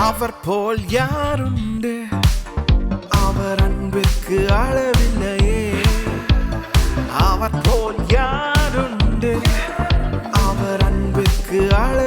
அவர் போல் யாருண்டு? அவர் அன்பிற்கு அளவில்லையே. அவர் போல் யாருண்டு? அவர் அன்பிற்கு அள